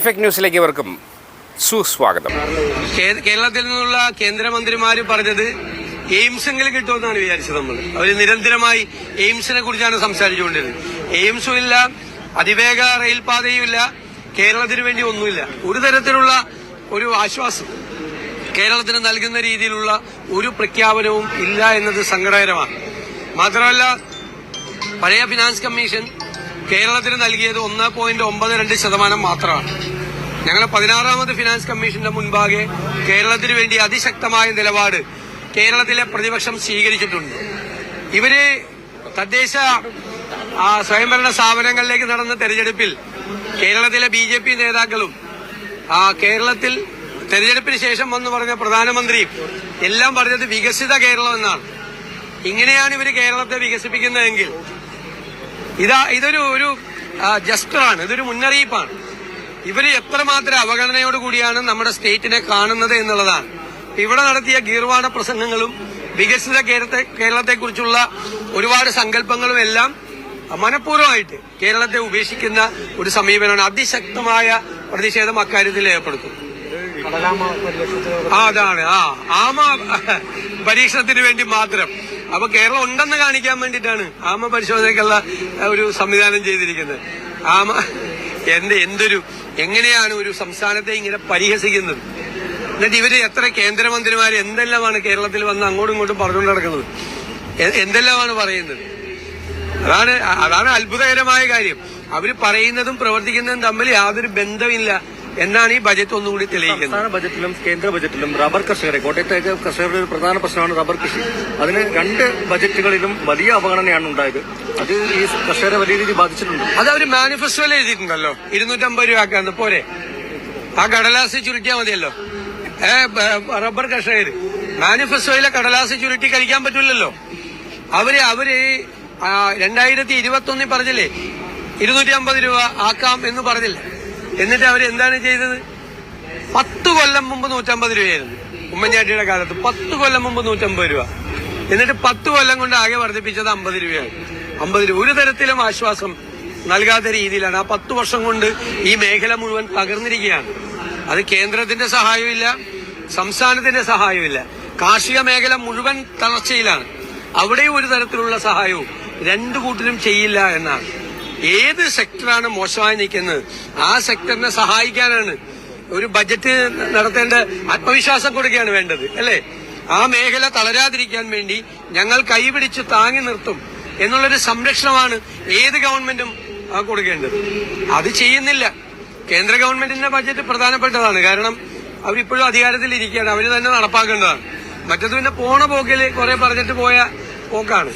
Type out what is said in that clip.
Effect ന്യൂസിലേക്ക് ഇവർക്കും സുസ്വാഗതം. കേരളത്തിൽ നിന്നുള്ള കേന്ദ്രമന്ത്രിമാര് പറഞ്ഞത് എയിംസെങ്കിലും കിട്ടുമെന്നാണ് വിചാരിച്ചത് നമ്മൾ അവർ നിരന്തരമായി എയിംസിനെ കുറിച്ചാണ് സംസാരിച്ചുകൊണ്ടിരുന്നത്. എയിംസും ഇല്ല അതിവേഗ റെയിൽപാതയും ഇല്ല കേരളത്തിന് വേണ്ടി ഒന്നുമില്ല. ഒരു തരത്തിലുള്ള ഒരു ആശ്വാസം കേരളത്തിന് നൽകുന്ന രീതിയിലുള്ള ഒരു പ്രഖ്യാപനവും ഇല്ല എന്നത് സങ്കടകരമാണ്. മാത്രമല്ല പഴയ ഫിനാൻസ് കമ്മീഷൻ കേരളത്തിന് നൽകിയത് ഒന്ന് പോയിന്റ് ഒമ്പത് രണ്ട് ശതമാനം മാത്രമാണ്. ഞങ്ങൾ പതിനാറാമത് ഫിനാൻസ് കമ്മീഷന്റെ മുൻപാകെ കേരളത്തിന് വേണ്ടി അതിശക്തമായ നിലപാട് കേരളത്തിലെ പ്രതിപക്ഷം സ്വീകരിച്ചിട്ടുണ്ട്. ഇവർ തദ്ദേശ സ്വയംഭരണ സ്ഥാപനങ്ങളിലേക്ക് നടന്ന തെരഞ്ഞെടുപ്പിൽ കേരളത്തിലെ ബി ജെ പി നേതാക്കളും കേരളത്തിൽ തെരഞ്ഞെടുപ്പിന് ശേഷം വന്നു പറഞ്ഞ പ്രധാനമന്ത്രിയും എല്ലാം പറഞ്ഞത് വികസിത കേരളം എന്നാണ് ഇങ്ങനെയാണ് ഇവർ കേരളത്തെ വികസിപ്പിക്കുന്നതെങ്കിൽ ഇതാ ഇതൊരു ഒരു ജസ്റ്ററാണ് ഇതൊരു മുന്നറിയിപ്പാണ്. ഇവർ എത്രമാത്രം അവഗണനയോട് കൂടിയാണ് നമ്മുടെ സ്റ്റേറ്റിനെ കാണുന്നത് എന്നുള്ളതാണ്. ഇവിടെ നടത്തിയ ഗീർവാണ പ്രസംഗങ്ങളും വികസിത കേരളത്തെ കേരളത്തെക്കുറിച്ചുള്ള ഒരുപാട് സങ്കല്പങ്ങളും എല്ലാം മനഃപൂർവമായിട്ട് കേരളത്തെ ഉപേക്ഷിക്കുന്ന ഒരു സമീപനമാണ്. അതിശക്തമായ പ്രതിഷേധം അക്കാര്യത്തിൽ ഏർപ്പെടുത്തും. ആ അതാണ് ആ ആമ പരീക്ഷണത്തിന് വേണ്ടി മാത്രം. അപ്പൊ കേരളം ഉണ്ടെന്ന് കാണിക്കാൻ വേണ്ടിയിട്ടാണ് ആമ പരിശോധനയ്ക്കുള്ള ഒരു സംവിധാനം ചെയ്തിരിക്കുന്നത്. ആമ എന്റെ എന്തൊരു എങ്ങനെയാണ് ഒരു സംസ്ഥാനത്തെ ഇങ്ങനെ പരിഹസിക്കുന്നത്? എന്നിട്ട് ഇവർ എത്ര കേന്ദ്രമന്ത്രിമാര് എന്തെല്ലാമാണ് കേരളത്തിൽ വന്ന് അങ്ങോട്ടും ഇങ്ങോട്ടും പറഞ്ഞുകൊണ്ട് നടക്കുന്നത്? എന്തെല്ലാമാണ് പറയുന്നത്? അതാണ് അതാണ് അത്ഭുതകരമായ കാര്യം. അവർ പറയുന്നതും പ്രവർത്തിക്കുന്നതും തമ്മിൽ യാതൊരു ബന്ധമില്ല. എന്നാണ് ഈ ബജറ്റ് ഒന്നുകൂടി തെളിയിക്കുന്നത്. സംസ്ഥാന ബജറ്റിലും കേന്ദ്ര ബജറ്റിലും റബ്ബർ കർഷകരെ കോട്ടയത്തേക്ക് കർഷകരുടെ ഒരു പ്രധാന പ്രശ്നമാണ് റബ്ബർ കൃഷി. അതിന് രണ്ട് ബജറ്റുകളിലും വലിയ അവഗണനയാണ് ഉണ്ടായത്. അത് ഈ കർഷകരെ വലിയ രീതിയിൽ ബാധിച്ചിട്ടുണ്ട്. അത് അവർ മാനിഫെസ്റ്റോയിൽ എഴുതിയിട്ടുണ്ടല്ലോ. ഇരുന്നൂറ്റമ്പത് രൂപ പോരെ. ആ കടലാസ് ചുരുട്ടിയാൽ മതിയല്ലോ. ഏ റബ്ബർ കർഷകർ മാനിഫെസ്റ്റോയിലെ കടലാസ് ചുരുട്ടി കഴിക്കാൻ പറ്റില്ലല്ലോ അവർ അവർ രണ്ടായിരത്തി ഇരുപത്തി ഒന്നിൽ പറഞ്ഞില്ലേ? ഇരുന്നൂറ്റി അമ്പത് രൂപ ആക്കാം എന്ന് പറഞ്ഞില്ലേ? എന്നിട്ട് അവർ എന്താണ് ചെയ്തത്? പത്ത് കൊല്ലം മുമ്പ് നൂറ്റമ്പത് രൂപയായിരുന്നു. ഉമ്മൻചാണ്ടിയുടെ കാലത്ത് പത്ത് കൊല്ലം മുമ്പ് നൂറ്റമ്പത് രൂപ. എന്നിട്ട് പത്ത് കൊല്ലം കൊണ്ട് ആകെ വർദ്ധിപ്പിച്ചത് അമ്പത് രൂപയാണ്. അമ്പത് രൂപ. ഒരു തരത്തിലും ആശ്വാസം നൽകാത്ത രീതിയിലാണ് ആ പത്ത് വർഷം കൊണ്ട് ഈ മേഖല മുഴുവൻ തകർന്നിരിക്കുകയാണ്. അത് കേന്ദ്രത്തിന്റെ സഹായമില്ല സംസ്ഥാനത്തിന്റെ സഹായമില്ല കാർഷിക മേഖല മുഴുവൻ തളർച്ചയിലാണ്. അവിടെയും ഒരു തരത്തിലുള്ള സഹായവും രണ്ടു കൂട്ടരും ചെയ്യില്ല എന്നാണ്. ഏത് സെക്ടറാണ് മോശമായി നിൽക്കുന്നത്? ആ സെക്ടറിനെ സഹായിക്കാനാണ് ഒരു ബജറ്റ് നടത്തേണ്ട ആത്മവിശ്വാസം കൊടുക്കുകയാണ് വേണ്ടത് അല്ലേ? ആ മേഖല തളരാതിരിക്കാൻ വേണ്ടി ഞങ്ങൾ കൈപിടിച്ച് താങ്ങി നിർത്തും എന്നുള്ളൊരു സംരക്ഷണമാണ് ഏത് ഗവൺമെന്റും കൊടുക്കേണ്ടത്. അത് ചെയ്യുന്നില്ല. കേന്ദ്ര ഗവൺമെന്റിന്റെ ബജറ്റ് പ്രധാനപ്പെട്ടതാണ്. കാരണം അവരിപ്പോഴും അധികാരത്തിൽ ഇരിക്കുകയാണ്. അവർ തന്നെ നടപ്പാക്കേണ്ടതാണ്. മറ്റത് പിന്നെ പോണ പോക്കിൽ കുറെ പറഞ്ഞിട്ട് പോയ പോക്കാണ്.